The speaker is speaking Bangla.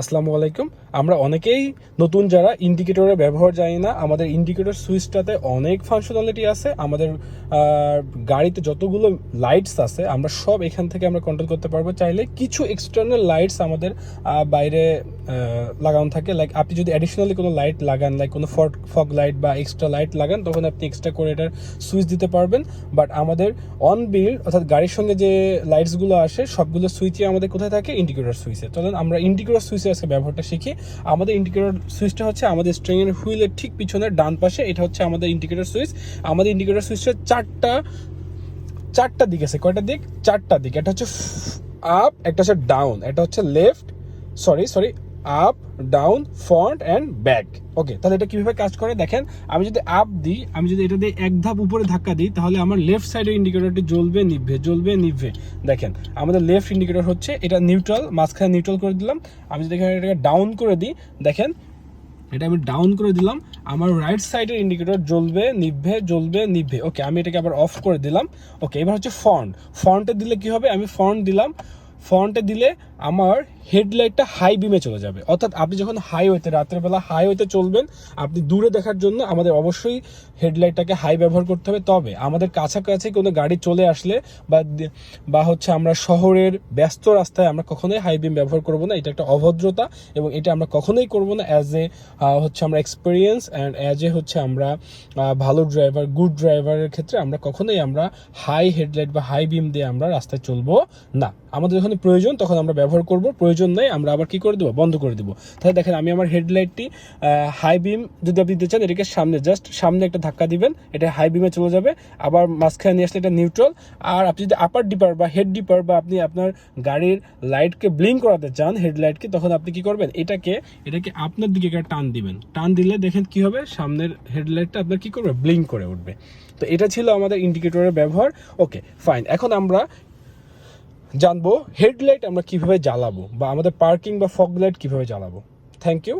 আসসালামু আলাইকুম। আমরা অনেকেই নতুন যারা ইন্ডিকেটরের ব্যবহার জানি না, আমাদের ইন্ডিকেটর সুইচটাতে অনেক ফাংশনালিটি আছে, আমাদের গাড়িতে যতগুলো লাইটস আছে, আমরা সব এখান থেকে আমরা কন্ট্রোল করতে পারব। চাইলে কিছু এক্সটার্নাল লাইটস আমাদের বাইরে লাগানো থাকে। লাইক আপনি যদি অ্যাডিশনালি কোনো লাইট লাগান লাইক কোনো ফগ ফগ লাইট বা এক্সট্রা লাইট লাগান, তখন আপনি এক্সট্রা করে এটার সুইচ দিতে পারবেন। বাট আমাদের অন বিল অর্থাৎ গাড়ির সঙ্গে যে লাইটসগুলো আসে, সবগুলো সুইচই আমাদের কোথায় থাকে? ইন্ডিকেটর সুইচে চলেন, আমরা ইন্ডিকেটর সুইচে আজকে ব্যবহারটা শিখি। আমাদের ইন্ডিকেটর সুইচটা হচ্ছে আমাদের স্ট্রিংয়ের হুইলের ঠিক পিছনে ডান পাশে, এটা হচ্ছে আমাদের ইন্ডিকেটর সুইচ আমাদের ইন্ডিকেটর সুইচের চারটা চারটা দিক আছে। কয়টা দিক? চারটা দিক। এটা হচ্ছে আপ একটা হচ্ছে ডাউন এটা হচ্ছে left sorry sorry up down front and back okay তাহলে এটা কীভাবে কাজ করে? দেখেন, আমি যদি আপ দিই, আমি যদি এটা দিয়ে এক ধাপ উপরে ধাক্কা দিই, তাহলে আমার লেফট সাইডের ইন্ডিকেটরটি জ্বলবে, নিভবে জ্বলবে, নিভবে। দেখেন, আমাদের লেফট ইন্ডিকেটর হচ্ছে এটা নিউট্রাল মাঝখানে নিউট্রাল করে দিলাম। আমি যদি এখানে এটাকে ডাউন করে দিই, দেখেন, এটা আমি ডাউন করে দিলাম, আমার রাইট সাইডের ইন্ডিকেটর জ্বলবে, নিভবে জ্বলবে, নিভবে। ওকে আমি এটাকে আবার অফ করে দিলাম। ওকে এবার হচ্ছে ফন্ট ফন্টে দিলে কি হবে? আমি ফন্ট দিলাম। ফন্টে দিলে আমার হেডলাইটটা হাই বিমে চলে যাবে। অর্থাৎ আপনি যখন হাইওয়েতে, রাত্রেবেলা হাইওয়েতে চলবেন, আপনি দূরে দেখার জন্য আমাদের অবশ্যই হেডলাইটটাকে হাই ব্যবহার করতে হবে। তবে আমাদের কাছাকাছি কোনো গাড়ি চলে আসলে বা বা হচ্ছে আমরা শহরের ব্যস্ত রাস্তায় আমরা কখনোই হাই বিম ব্যবহার করব না। এটা একটা অভদ্রতা এবং এটা আমরা কখনোই করব না অ্যাজ এ হচ্ছে আমরা এক্সপিরিয়েন্স অ্যান্ড অ্যাজ এ হচ্ছে আমরা ভালো ড্রাইভার গুড ড্রাইভারের ক্ষেত্রে আমরা কখনোই আমরা হাই হেডলাইট বা হাই বিম দিয়ে আমরা রাস্তায় চলবো না। আমাদের প্রয়োজন, তখন আমরা ব্যবহার করব। প্রয়োজন নেই, আমরা আবার কি করে দেবো? বন্ধ করে দেবো। তাহলে দেখেন, আমি আমার হেডলাইটটি হাই বিম যদি আপনি দিতে চান, এটাকে সামনে জাস্ট সামনে একটা ধাক্কা দিবেন, এটা হাই বিমে চলে যাবে। আবার মাঝখানে নিয়ে আসলে এটা নিউট্রাল আর আপনি যদি আপার ডিপার বা হেড ডিপার বা আপনি আপনার গাড়ির লাইটকে ব্লিং করাতে চান হেডলাইটকে তখন আপনি কি করবেন? এটাকে এটাকে আপনার দিকে একটা টান দিবেন। টান দিলে দেখেন কি হবে? সামনের হেডলাইটটা আপনার কি করবে? ব্লিং করে উঠবে। তো এটা ছিল আমাদের ইন্ডিকেটরের ব্যবহার। ওকে ফাইন এখন আমরা জানব হেডলাইট আমরা কীভাবে জ্বালাবো বা আমাদের পার্কিং বা ফগ লাইট কীভাবে জ্বালাবো। Thank you